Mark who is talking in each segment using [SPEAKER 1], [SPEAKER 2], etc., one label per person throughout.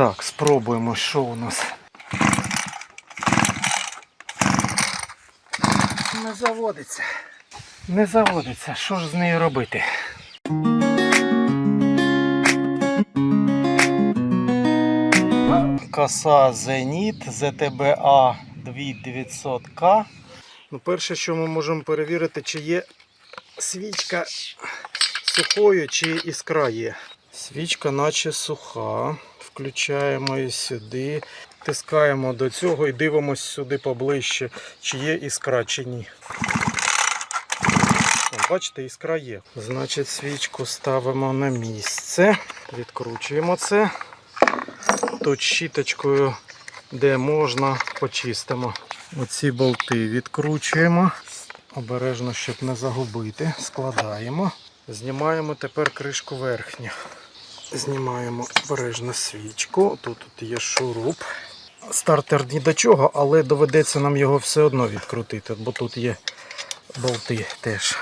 [SPEAKER 1] Так, спробуємо, що у нас. Не заводиться. Не заводиться. Що ж з нею робити? Коса Зеніт ЗТБА 2900К. Ну, перше, що ми можемо перевірити, чи є свічка сухою, чи іскра є. Свічка наче суха. Включаємо її сюди, тискаємо до цього і дивимося сюди поближче, чи є іскра, чи ні. Бачите, іскра є. Значить, свічку ставимо на місце. Відкручуємо це. Тут щіточкою, де можна, почистимо. Оці болти відкручуємо. Обережно, щоб не загубити. Складаємо. Знімаємо тепер кришку верхню. Знімаємо обережно свічку. Тут, тут є шуруп. Стартер ні до чого, але доведеться нам його все одно відкрутити, бо тут є болти теж.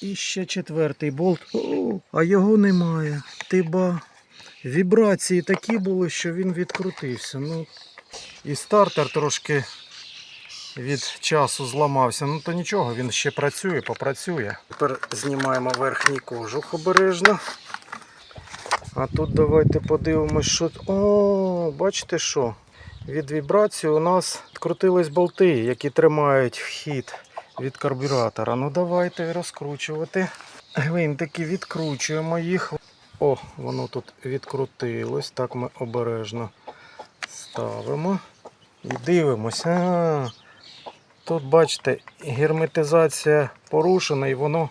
[SPEAKER 1] І ще четвертий болт. О, а його немає. Тиба. Вібрації такі були, що він відкрутився. Ну, і стартер трошки від часу зламався. Ну то нічого, він ще працює, попрацює. Тепер знімаємо верхній кожух обережно. А тут давайте подивимось, що. О, бачите що? Від вібрації у нас відкрутились болти, які тримають вхід від карбюратора. Ну давайте розкручувати. Гвинтики відкручуємо їх. О, воно тут відкрутилось. Так ми обережно ставимо і дивимося. А, тут, бачите, герметизація порушена і воно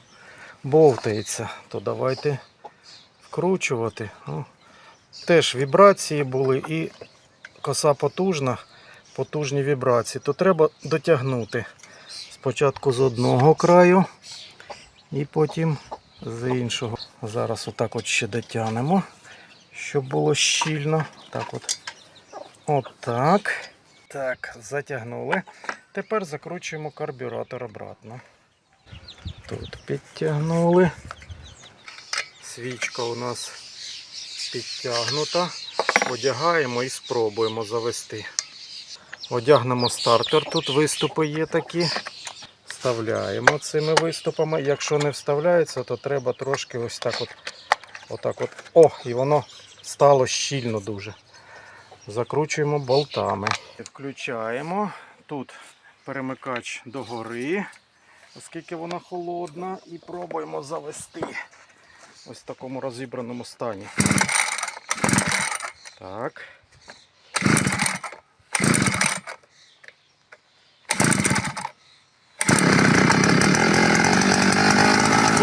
[SPEAKER 1] бовтається. То давайте вкручувати. О, Теж вібрації були і коса потужна, потужні вібрації. То треба дотягнути спочатку з одного краю і потім з іншого. Зараз отак от ще дотягнемо, щоб було щільно. Так от. Отак. Так, затягнули. Тепер закручуємо карбюратор обратно. Тут підтягнули. Свічка у нас підтягнута. Одягаємо і спробуємо завести. Одягнемо стартер. Тут виступи є такі. Вставляємо цими виступами. Якщо не вставляється, то треба трошки ось так от. Отак от. О, і воно стало щільно дуже. Закручуємо болтами. Включаємо. Тут перемикач догори, оскільки вона холодна, і пробуємо завести ось в такому розібраному стані. Так.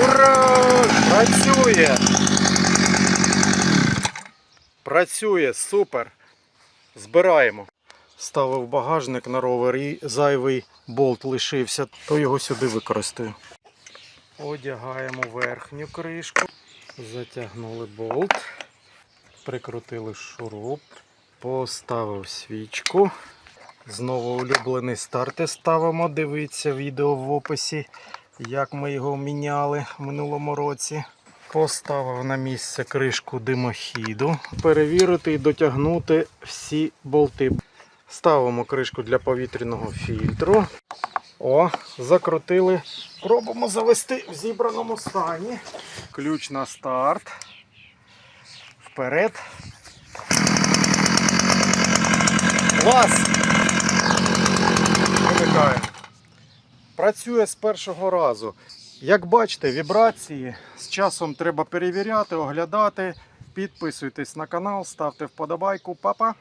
[SPEAKER 1] Ура! Працює! Працює, супер! Збираємо. Ставив багажник на ровер і зайвий болт лишився, то його сюди використаю. Одягаємо верхню кришку, затягнули болт, прикрутили шуруп, поставив свічку. Знову улюблений стартер ставимо. Дивіться відео в описі, як ми його міняли в минулому році. Поставив на місце кришку димохіду. Перевірити і дотягнути всі болти. Ставимо кришку для повітряного фільтру. О, закрутили. Пробуємо завести в зібраному стані. Ключ на старт. Вперед. Клас! Вимикаємо. Працює з першого разу. Як бачите, вібрації з часом треба перевіряти, оглядати. Підписуйтесь на канал, ставте вподобайку. Папа.